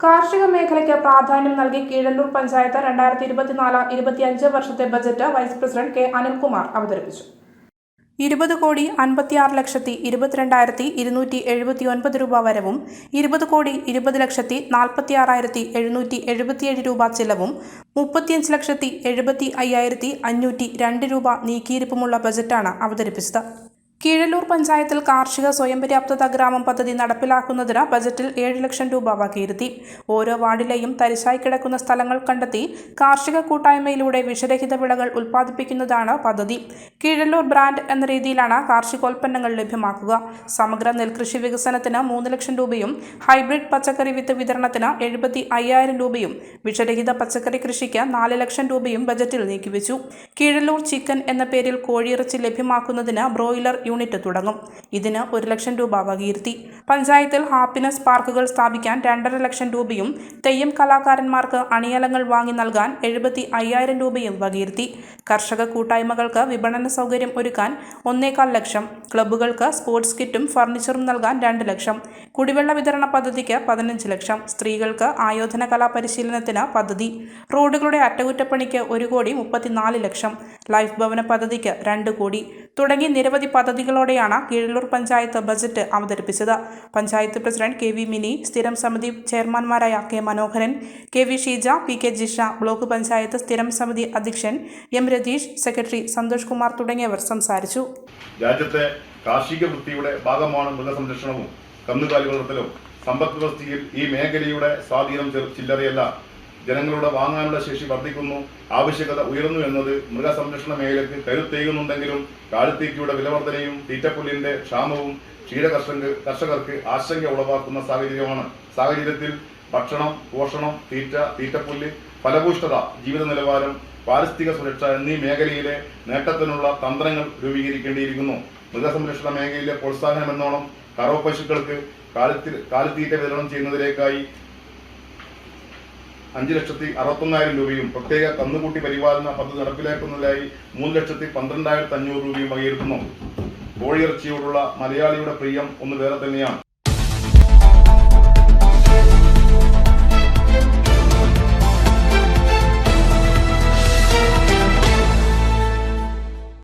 കാർഷിക മേഖലയ്ക്ക് പ്രാധാന്യം നൽകി കീഴല്ലൂർ പഞ്ചായത്ത് രണ്ടായിരത്തി ഇരുപത്തിനാല് ഇരുപത്തിയഞ്ച് വർഷത്തെ budget vice president K Anilkumar അവതരിപ്പിച്ചു. ഇരുപത് കോടി അൻപത്തിയാറ് ലക്ഷത്തി ഇരുപത്തിരണ്ടായിരത്തി ഇരുന്നൂറ്റി എഴുപത്തി ഒൻപത് രൂപ വരവും ഇരുപത് കോടി ഇരുപത് ലക്ഷത്തി നാൽപ്പത്തിയാറായിരത്തി എഴുന്നൂറ്റി എഴുപത്തിയേഴ് രൂപ ചിലവും മുപ്പത്തിയഞ്ച് ലക്ഷത്തി എഴുപത്തി അയ്യായിരത്തി അഞ്ഞൂറ്റി രണ്ട് രൂപ നീക്കിയിരിപ്പുമുള്ള ബജറ്റാണ് അവതരിപ്പിച്ചത്. കീഴല്ലൂർ പഞ്ചായത്തിൽ കാർഷിക സ്വയം പര്യാപ്തത ഗ്രാമം പദ്ധതി നടപ്പിലാക്കുന്നതിന് ബജറ്റിൽ ഏഴ് ലക്ഷം രൂപ വകയിരുത്തി. ഓരോ വാർഡിലെയും തരിശായി കിടക്കുന്ന സ്ഥലങ്ങൾ കണ്ടെത്തി കാർഷിക കൂട്ടായ്മയിലൂടെ വിഷരഹിത വിളകൾ ഉൽപ്പാദിപ്പിക്കുന്നതാണ് പദ്ധതി. കീഴല്ലൂർ ബ്രാൻഡ് എന്ന രീതിയിലാണ് കാർഷികോൽപ്പന്നങ്ങൾ ലഭ്യമാക്കുക. സമഗ്ര നെൽകൃഷി വികസനത്തിന് മൂന്ന് ലക്ഷം രൂപയും ഹൈബ്രിഡ് പച്ചക്കറി വിത്ത് വിതരണത്തിന് എഴുപത്തി അയ്യായിരം രൂപയും വിഷരഹിത പച്ചക്കറി കൃഷിക്ക് നാല് ലക്ഷം രൂപയും ബജറ്റിൽ നീക്കിവെച്ചു. കീഴല്ലൂർ ചിക്കൻ എന്ന പേരിൽ കോഴിയിറച്ചി ലഭ്യമാക്കുന്നതിന് ബ്രോയിലർ യൂണിറ്റ് തുടങ്ങും. ഇതിന് ഒരു ലക്ഷം രൂപ വകയിരുത്തി. പഞ്ചായത്തിൽ ഹാപ്പിനെസ് പാർക്കുകൾ സ്ഥാപിക്കാൻ രണ്ടര ലക്ഷം രൂപയും തെയ്യം കലാകാരന്മാർക്ക് അണിയലങ്ങൾ വാങ്ങി നൽകാൻ എഴുപത്തി അയ്യായിരം രൂപയും വകയിരുത്തി. കർഷക കൂട്ടായ്മകൾക്ക് വിപണന സൗകര്യം ഒരുക്കാൻ ഒന്നേകാൽ ലക്ഷം. ക്ലബ്ബുകൾക്ക് സ്പോർട്സ് കിറ്റും ഫർണിച്ചറും നൽകാൻ രണ്ട് ലക്ഷം. കുടിവെള്ള വിതരണ പദ്ധതിക്ക് പതിനഞ്ച് ലക്ഷം. സ്ത്രീകൾക്ക് ആയോധന കലാ പരിശീലനത്തിന് പദ്ധതി. റോഡുകളുടെ അറ്റകുറ്റപ്പണിക്ക് ഒരു കോടി മുപ്പത്തിനാല് ലക്ഷം. ലൈഫ് ഭവന പദ്ധതിക്ക് രണ്ട് കോടി. തുടങ്ങി നിരവധി പദ്ധതികളോടെയാണ് കീഴല്ലൂർ പഞ്ചായത്ത് ബജറ്റ് അവതരിപ്പിച്ചത്. Panchayat president K V Mini സ്ഥിരം സമിതി ചെയർമാൻമാരായ K Manoharan K V Sheeja P K Jisha block panchayat സ്ഥിരം സമിതി അധ്യക്ഷൻ എം രതീഷ് സെക്രട്ടറി സന്തോഷ് കുമാർ തുടങ്ങിയവർ സംസാരിച്ചു. രാജ്യത്തെ കാർഷിക വൃത്തിയുടെ ഭാഗമാണ് മൃഗസംരക്ഷണവും കന്നുകാലി വളർത്തലും സമ്പദ് വ്യവസ്ഥയിൽ ഈ മേഖലയുടെ സ്വാധീനം ചില്ലറയല്ല. ജനങ്ങളുടെ വാങ്ങാനുള്ള ശേഷി വർദ്ധിക്കുന്നു ആവശ്യകത ഉയർന്നു എന്നത് മൃഗസംരക്ഷണ മേഖലയ്ക്ക് കരുത്തേകുന്നുണ്ടെങ്കിലും കാലിത്തീറ്റയുടെ വിലവർദ്ധനയും തീറ്റപ്പുല്ലിന്റെ ക്ഷാമവും ക്ഷീര കർഷകർക്ക് ആശങ്ക ഉളവാക്കുന്ന സാഹചര്യമാണ്. സാഹചര്യത്തിൽ ഭക്ഷണം പോഷണം തീറ്റ തീറ്റപ്പുല്ല് ഫലഭൂഷ്ഠത ജീവിത നിലവാരം പാരിസ്ഥിതിക സുരക്ഷ എന്നീ മേഖലയിലെ നേട്ടത്തിനുള്ള തന്ത്രങ്ങൾ രൂപീകരിക്കേണ്ടിയിരിക്കുന്നു. മൃഗസംരക്ഷണ മേഖലയിലെ പ്രോത്സാഹനം എന്നോണം കറവ പശുക്കൾക്ക് കാലിത്തി കാലിത്തീറ്റ വിതരണം ചെയ്യുന്നതിലേക്കായി അഞ്ച് ലക്ഷത്തി അറുപത്തൊന്നായിരം രൂപയും പ്രത്യേക കന്നുകൂട്ടി പരിപാലന പദ്ധതി നടപ്പിലാക്കുന്നതിനായി മൂന്ന് ലക്ഷത്തി പന്ത്രണ്ടായിരത്തി അഞ്ഞൂറ് രൂപയും വകയിരുത്തുന്നു. കോഴിയിറച്ചിയോടുള്ള മലയാളിയുടെ പ്രിയം ഒന്ന് വേറെ തന്നെയാണ്.